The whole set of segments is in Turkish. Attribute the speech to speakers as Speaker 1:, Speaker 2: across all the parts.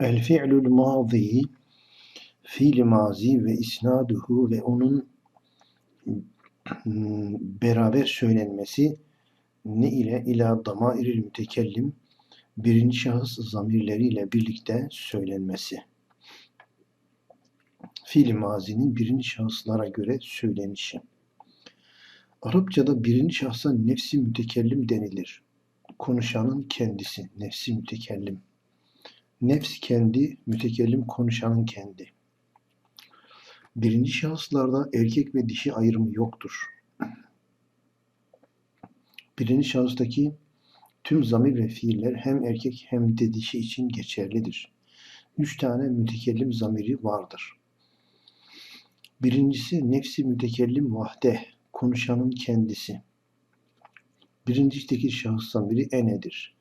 Speaker 1: El fi'lül mazi fiil mazi ve isnaduhu ve onun hmm, beraber söylenmesi ne ile ila damairil mütekellim birinci şahıs zamirleriyle birlikte söylenmesi. Fiil mazinin birinci şahıslara göre söylenişi. Arapçada birinci şahsa nefsi mütekellim denilir. Konuşanın kendisi, nefsi mütekellim. Nefs kendi, mütekellim konuşanın kendi. Birinci şahıslarda erkek ve dişi ayrımı yoktur. Birinci şahıstaki tüm zamir ve fiiller hem erkek hem de dişi için geçerlidir. Üç tane mütekellim zamiri vardır. Birincisi nefsi mütekellim vahde, konuşanın kendisi. Birinci tekil şahıs zamiri enedir.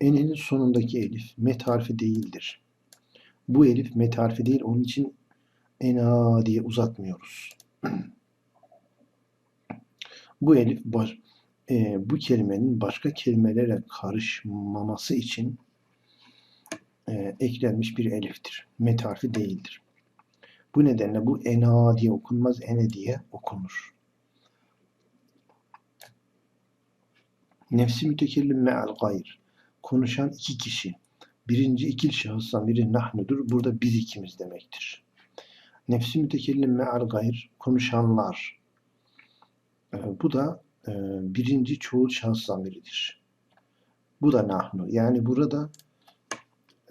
Speaker 1: Enenin sonundaki elif met harfi değildir. Bu elif met harfi değil, onun için ena diye uzatmıyoruz. bu elif baş, e, bu kelimenin başka kelimelere karışmaması için e, eklenmiş bir eliftir. Met harfi değildir. Bu nedenle bu ena diye okunmaz, ene diye okunur. Nefsi mütekellim me'al gayr. Konuşan iki kişi. Birinci ikil şahıstan biri nahnudur. Burada biz ikimiz demektir. Nefsi mütekellim me'al gayr. Konuşanlar. Ee, bu da e, birinci çoğul şahıstan biridir. Bu da nahnu. Yani burada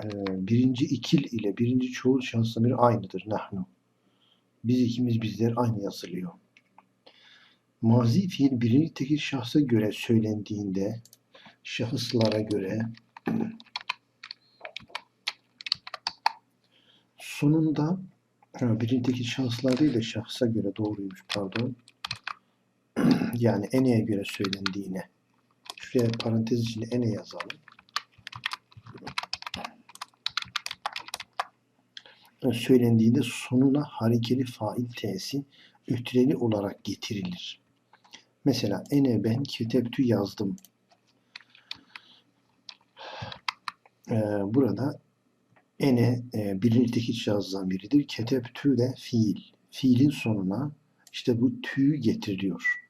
Speaker 1: e, birinci ikil ile birinci çoğul şahıstan biri aynıdır. Nahnu. Biz ikimiz bizler aynı yazılıyor. Mazi fiil birinci tekil şahsa göre söylendiğinde şahıslara göre sonunda birinci tekil şahıslar değil de şahsa göre doğruymuş pardon. yani eneye göre söylendiğine. Şuraya parantez içinde ene yazalım. söylendiğinde sonuna harekeli fail t'si ütreli olarak getirilir. Mesela ene ben ketebtü yazdım. Ee, burada ene e, birinci tekil şahısdan biridir. Ketebtü de fiil. Fiilin sonuna işte bu tüyü getiriliyor.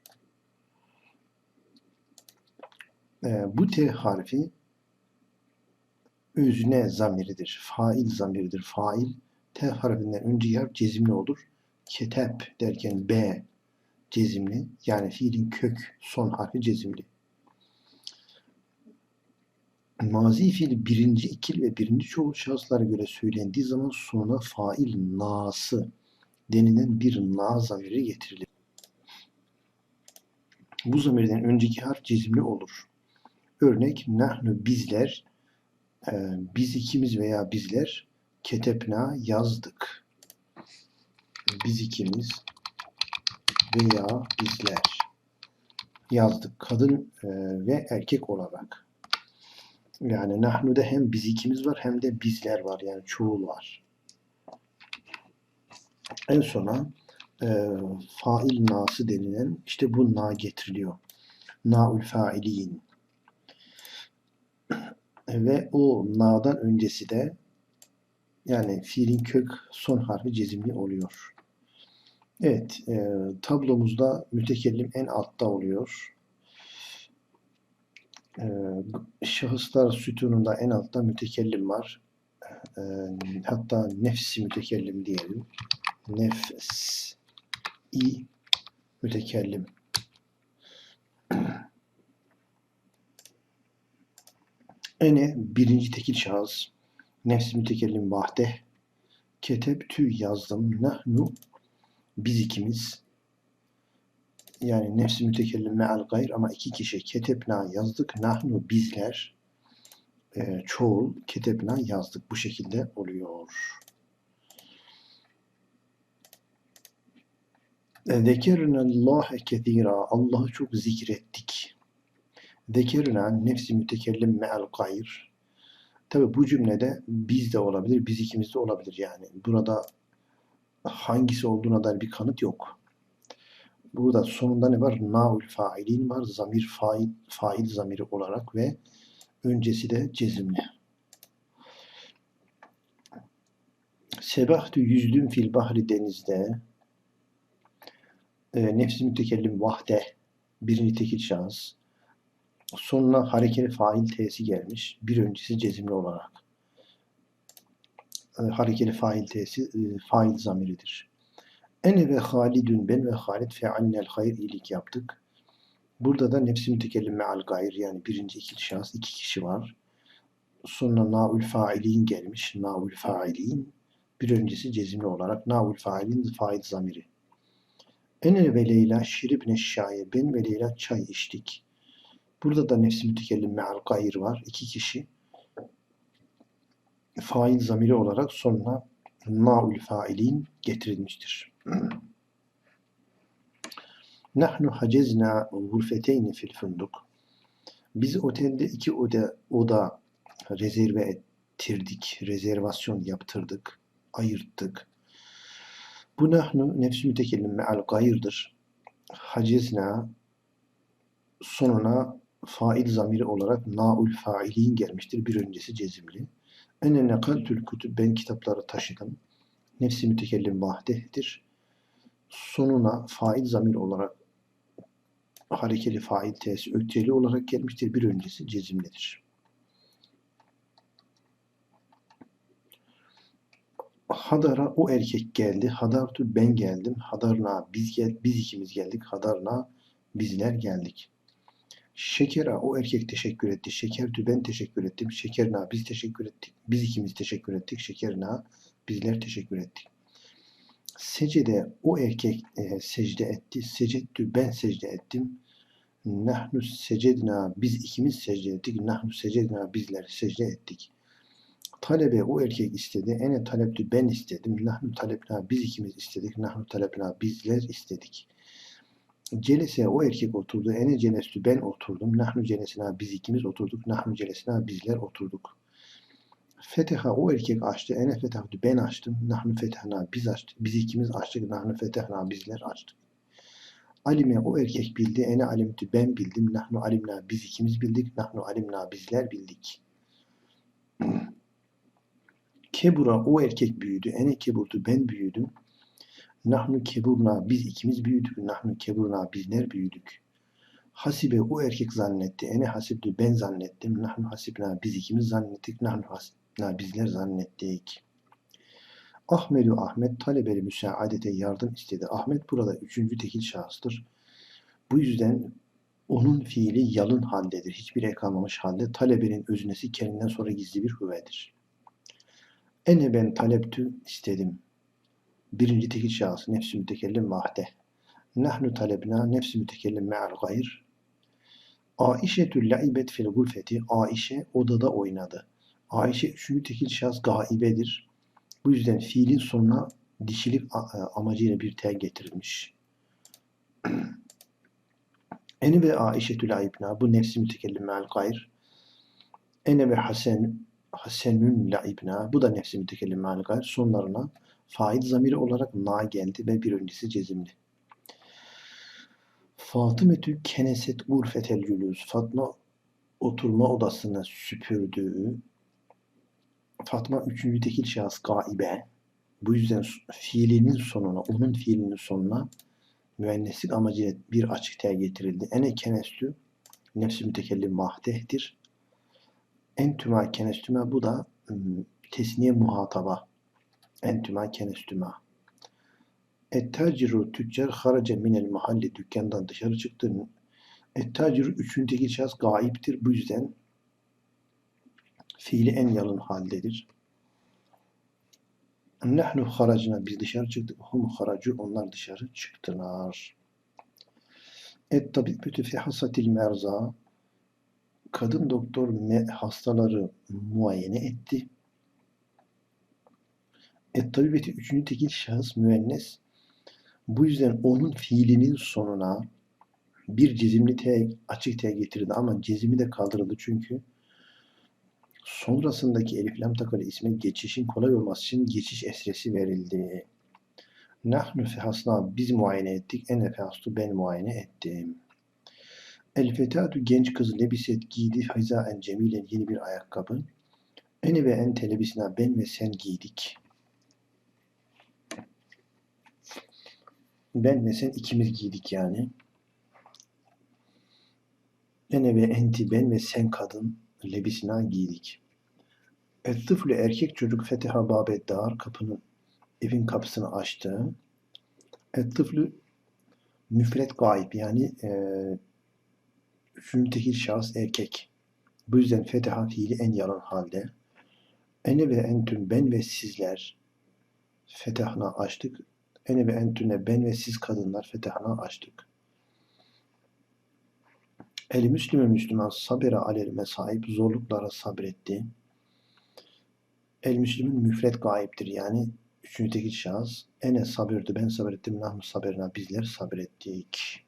Speaker 1: Ee, bu T harfi özne zamiridir. Fail zamiridir. Fail T harfinden önce harf cezimli olur. Ketep derken B cezimli. Yani fiilin kök son harfi cezimli. Mazi fiil birinci ikil ve birinci çoğul şahıslara göre söylendiği zaman sonuna fail nası denilen bir na zamiri getirilir. Bu zamirden önceki harf cezimli olur. Örnek nahnu bizler, e, biz ikimiz veya bizler ketepna yazdık. Biz ikimiz veya bizler yazdık. Kadın e, ve erkek olarak. Yani nahnu'da hem biz ikimiz var hem de bizler var. Yani çoğul var. En sona e, fail nası denilen işte bu na getiriliyor. Na'ul failin. Ve o na'dan öncesi de yani fiilin kök son harfi cezimli oluyor. Evet, e, tablomuzda mütekellim en altta oluyor. E, şahıslar sütununda en altta mütekellim var. E, hatta nefsi mütekellim diyelim. Nefs i mütekellim. Ene birinci tekil şahıs. Nefs mütekellim vahde. Ketebtü yazdım. Nahnu biz ikimiz. Yani nefsi mütekellim me'al gayr ama iki kişi ketebna yazdık. Nahnu bizler. E, çoğul ketebna yazdık. Bu şekilde oluyor. Zekerna Allah kethira. Allah'ı çok zikrettik. Zekerna nefsi mütekellim me'al gayr. Tabi bu cümlede biz de olabilir, biz ikimiz de olabilir yani. Burada hangisi olduğuna dair bir kanıt yok. Burada sonunda ne var? Naul failin var. Zamir fail, fail zamiri olarak ve öncesi de cezimli. Sebahtü yüzdüm fil bahri denizde. E, nefsi mütekellim vahde. Birinci tekil şahıs. Sonuna harekeli fail t'si gelmiş. Bir öncesi cezimli olarak. E, harekeli fail t'si e, fail zamiridir. Ene ve halidün ben ve halid fealnel hayır iyilik yaptık. Burada da nefsi mütekellim me'al gayr yani birinci ikili şahıs iki kişi var. Sonra naul failin gelmiş. Naul failin bir öncesi cezimli olarak naul failin fail zamiri. Ene ve Leyla şiribne şaye ben ve Leyla çay içtik. Burada da nefsi mütekellim me'al gayr var. iki kişi. Fail zamiri olarak sonuna naul failin getirilmiştir. Nahnu hacezna gurfeteyni fil funduk. Biz otelde iki oda, oda rezerve ettirdik, rezervasyon yaptırdık, ayırttık. Bu nahnu nefsi mütekellim me'al gayırdır. Hacezna sonuna fail zamiri olarak naul failin gelmiştir. Bir öncesi cezimli. Ene nekaltül kütüb ben kitapları taşıdım. Nefsi mütekellim vahdehtir. Sonuna fail zamir olarak harekeli fail t'si öteli olarak gelmiştir. Bir öncesi cezimlidir. Hadara o erkek geldi. Hadartu ben geldim. Hadarna biz gel biz ikimiz geldik. Hadarna bizler geldik. Şekera o erkek teşekkür etti. Şekertü ben teşekkür ettim. Şekerna biz teşekkür ettik. Biz ikimiz teşekkür ettik. Şekerna bizler teşekkür ettik. Secde o erkek e, secde etti. Secettü ben secde ettim. Nahnu secedna biz ikimiz secde ettik. Nahnu secedna bizler secde ettik. Talebe o erkek istedi. Ene taleptü ben istedim. Nahnu talepna biz ikimiz istedik. Nahnu talepna bizler istedik. Celese o erkek oturdu. Ene celestü ben oturdum. Nahnu celesina biz ikimiz oturduk. Nahnu celesina bizler oturduk. Feteha o erkek açtı. Ene fetahtu ben açtım. Nahnu fetehna biz açtık. Biz ikimiz açtık. Nahnu fetehna bizler açtık. Alime o erkek bildi. Ene alimtü ben bildim. Nahnu alimna biz ikimiz bildik. Nahnu alimna bizler bildik. Kebura o erkek büyüdü. Ene keburtu ben büyüdüm. Nahnu keburna biz ikimiz büyüdük. Nahnu keburna bizler büyüdük. Hasibe o erkek zannetti. Ene hasibdü ben zannettim. Nahnu hasibna biz ikimiz zannettik. Nahnu hasibna bizler zannettik. Ahmedu Ahmet talebeli müsaadete yardım istedi. Ahmet burada üçüncü tekil şahıstır. Bu yüzden onun fiili yalın haldedir. Hiçbir ek kalmamış halde. Talebenin öznesi kendinden sonra gizli bir hüvedir. Ene ben taleptü istedim. Birinci tekil şahıs nefsi mütekellim vahde. Nahnu talebna nefsi mütekellim me'al gayr. Aişetü laibet fil gulfeti. Aişe odada oynadı. Aişe üçüncü tekil şahıs gaibedir. Bu yüzden fiilin sonuna dişilik amacıyla bir tel getirilmiş. Ene ve Aişetü laibna. Bu nefsi mütekellim me'al gayr. Ene ve Hasen Hasenün laibna. Bu da nefsi mütekellim me'al gayr. Sonlarına fail zamiri olarak na geldi ve bir öncesi cezimli. Fatımetü keneset urfetel cülüz. Fatma oturma odasına süpürdüğü Fatma üçüncü tekil şahıs gaibe. Bu yüzden fiilinin sonuna, onun fiilinin sonuna müenneslik amacıyla bir açık tel getirildi. Ene kenestü nefsi mütekellim vahdehtir. Entüma kenestüme bu da tesniye muhataba. Entüma kenestüma. Ettaciru tüccar harace minel mahalli dükkandan dışarı çıktı. Ettaciru üçüncü şahıs gaiptir. Bu yüzden fiili en yalın haldedir. Nahnu haracına biz dışarı çıktık. Hum haracu onlar dışarı çıktılar. Et tabibütü fi hasatil merza kadın doktor me, hastaları muayene etti. Et tabibeti üçüncü tekil şahıs müennes. Bu yüzden onun fiilinin sonuna bir cezimli T, açık T getirdi ama cezimi de kaldırıldı çünkü Sonrasındaki elif lam takılı isme geçişin kolay olması için geçiş esresi verildi. Nahnu fehasna biz muayene ettik. Ene fehastu ben muayene ettim. El fetatu genç kız lebiset giydi. Hayza en cemilen yeni bir ayakkabı. Ene ve en telebisna ben ve sen giydik. Ben ve sen ikimiz giydik yani. Ene ve enti ben ve sen kadın lebisina giydik. Ettıflü erkek çocuk feteha babet dar kapının evin kapısını açtı. Ettıflü müfret gayb yani e, üçüncü tekil şahıs erkek. Bu yüzden feteha fiili en yalan halde. Ene ve entüm ben ve sizler fetahna açtık. Ene ve entüne ben ve siz kadınlar fetahna açtık. El Müslüme Müslüman sabere alel mesaib zorluklara sabretti. El Müslümün müfret gayiptir yani üçüncü tekil şahıs. Ene sabirdi ben sabrettim nahnu saberna bizler sabrettik.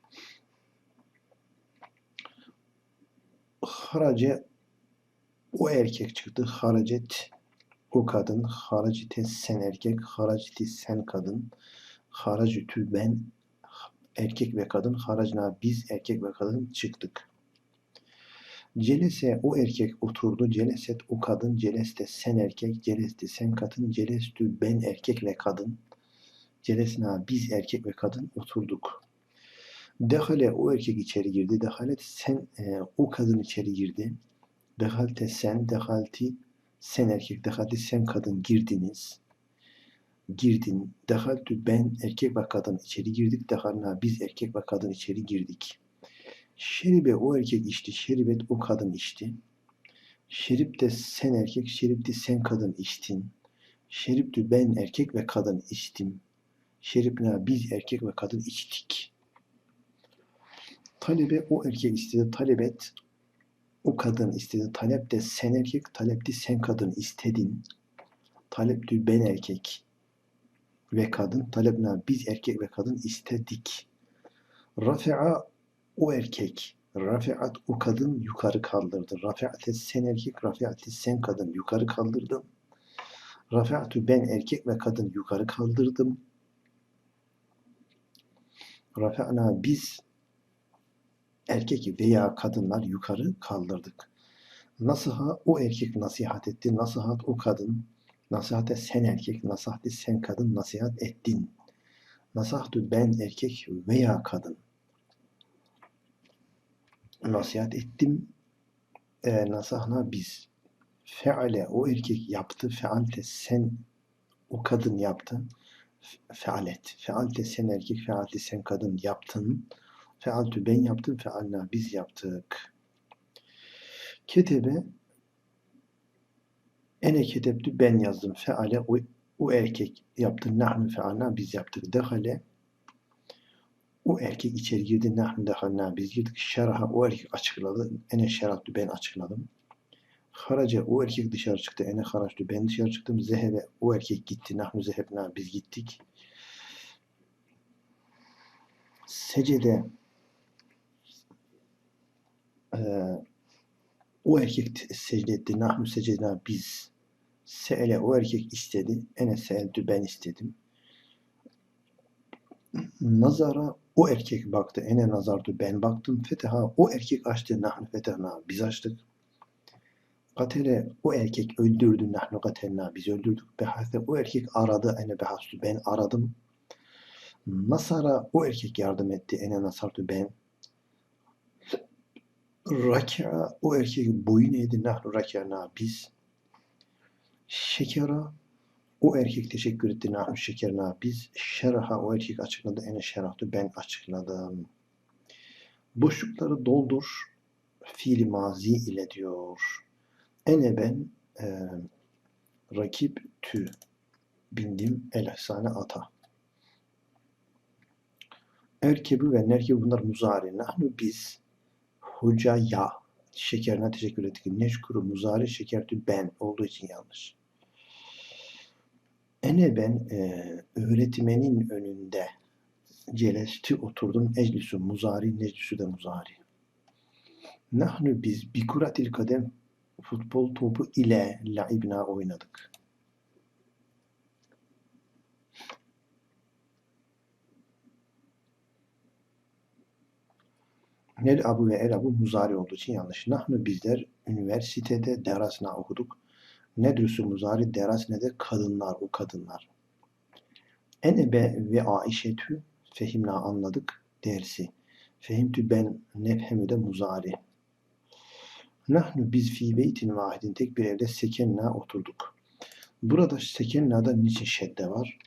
Speaker 1: Harace o erkek çıktı. Haracet o kadın. Haracite sen erkek. Haraciti sen kadın. Haracütü ben erkek ve kadın. Haracna biz erkek ve kadın çıktık. Celese o erkek oturdu. Celeset o kadın. Celeste sen erkek. Celesti sen kadın. Celestü ben erkek ve kadın. Celesna biz erkek ve kadın oturduk. Dehale o erkek içeri girdi. Dehalet sen e, o kadın içeri girdi. Dehalte sen, dehalti sen erkek, dehalti sen kadın girdiniz. Girdin. Dehaltü ben erkek ve kadın içeri girdik. Dehalna biz erkek ve kadın içeri girdik. Şeribe o erkek içti. Şeribet o kadın içti. Şerip de sen erkek, şerip de sen kadın içtin. Şeriptü ben erkek ve kadın içtim. Şeripna biz erkek ve kadın içtik. Talebe o erkek istedi. Talebet o kadın istedi. Talep de sen erkek, talep de sen kadın istedin. Talep de ben erkek ve kadın. Talepna biz erkek ve kadın istedik. Rafi'a o erkek. Rafi'at o kadın yukarı kaldırdı. Rafi'ate sen erkek, rafi'ate sen kadın yukarı kaldırdım. Rafi'atu ben erkek ve kadın yukarı kaldırdım. Rafi'na biz erkek veya kadınlar yukarı kaldırdık. Nasiha o erkek nasihat etti. Nasihat o kadın. Nasihate sen erkek, nasihate sen kadın nasihat ettin. Nasahtu ben erkek veya kadın. Nasihat ettim. E, nasahna biz. Feale o erkek yaptı. Fealte sen o kadın yaptı. Fealet. Fealte sen erkek, fealte sen kadın yaptın. Fealtü ben yaptım, fealna biz yaptık. Ketebe ene ketebtü ben yazdım. Feale o, o erkek yaptı. Nahnu fealna biz yaptık. Dehale o erkek içeri girdi. Nahnu dehalna biz girdik. Şeraha o erkek açıkladı. Ene şerahtü ben açıkladım. Haraca o erkek dışarı çıktı. Ene haraçtü ben dışarı çıktım. Zehebe o erkek gitti. Nahnu zehebna biz gittik. Secede ee, o erkek secde etti. Nahnu secedna biz. Se'ele o erkek istedi. Ene seeltü ben istedim. Nazara o erkek baktı. Ene nazartu ben baktım. Feteha o erkek açtı. Nahnu fetehna biz açtık. Katele o erkek öldürdü. Nahnu katelna biz öldürdük. Behase o erkek aradı. Ene behastu ben aradım. Nasara o erkek yardım etti. Ene nasartu ben. Rakia o erkek boyun eğdi. Nahnu rakana biz. Şekera o erkek teşekkür etti. Nahnu şekerna biz. Şeraha o erkek açıkladı. Ene şerahtı ben açıkladım. Boşlukları doldur. Fiili mazi ile diyor. Ene ben e, rakip tü bindim el ehsane ata. Erkebi ve nerkebi bunlar muzari. Nahnu biz Hoca ya şekerine teşekkür ettik. Neşkuru muzari şekertü ben olduğu için yanlış. Ene ben e, öğretmenin önünde celesti oturdum. Eclisu muzari, neclisu de muzari. Nahnu biz bi kuratil kadem futbol topu ile laibna oynadık. Nel abu ve el abu muzari olduğu için yanlış. Nahnu bizler üniversitede derasına okuduk. Nedrüsü muzari deras ne de kadınlar o kadınlar. Enebe ve Aişetü Fehimna anladık dersi. Fehimtü ben nefhemü de muzari. Nahnu biz fi beytin vahidin tek bir evde sekenna oturduk. Burada sekenna'da niçin şedde var?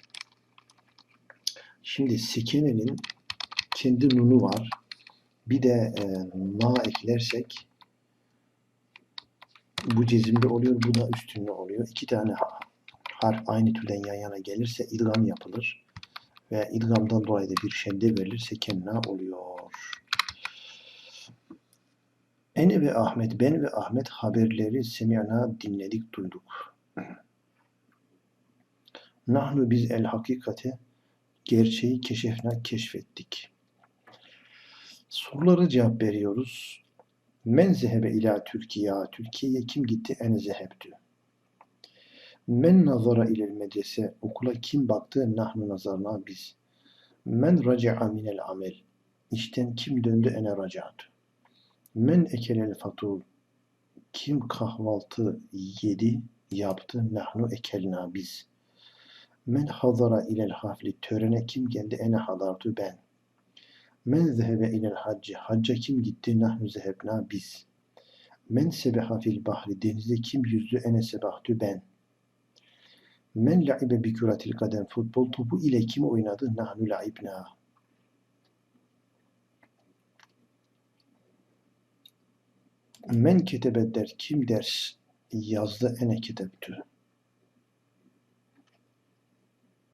Speaker 1: Şimdi sekenenin kendi nunu var. Bir de e, na eklersek bu cezimde oluyor, bu da üstünde oluyor. İki tane harf aynı türden yan yana gelirse idgam yapılır. Ve idgamdan dolayı da bir şedde verilir, sekenna oluyor. Ene ve Ahmet, ben ve Ahmet haberleri semiyana dinledik, duyduk. Nahnu biz el hakikate gerçeği keşefna keşfettik. Sorulara cevap veriyoruz. Men zehebe ila Türkiye. Türkiye'ye kim gitti? En zehebtü. Men nazara ilel medrese. Okula kim baktı? Nahnu nazarna biz. Men raca'a minel amel. İşten kim döndü? Ene raca'tü. Men ekelel fatur. Kim kahvaltı yedi, yaptı? Nahnu ekelna biz. Men hazara ilel hafli. Törene kim geldi? Ene hadartu ben. Men zehebe ilel hacci. Hacca kim gitti? Nahnu zehebna biz. Men sebeha fil bahri. Denizde kim yüzdü? Ene sebahtü ben. Men la'ibe bi küratil kadem. Futbol topu ile kim oynadı? Nahnu la'ibna. Men ketebet der. Kim ders yazdı? Ene ketebtü.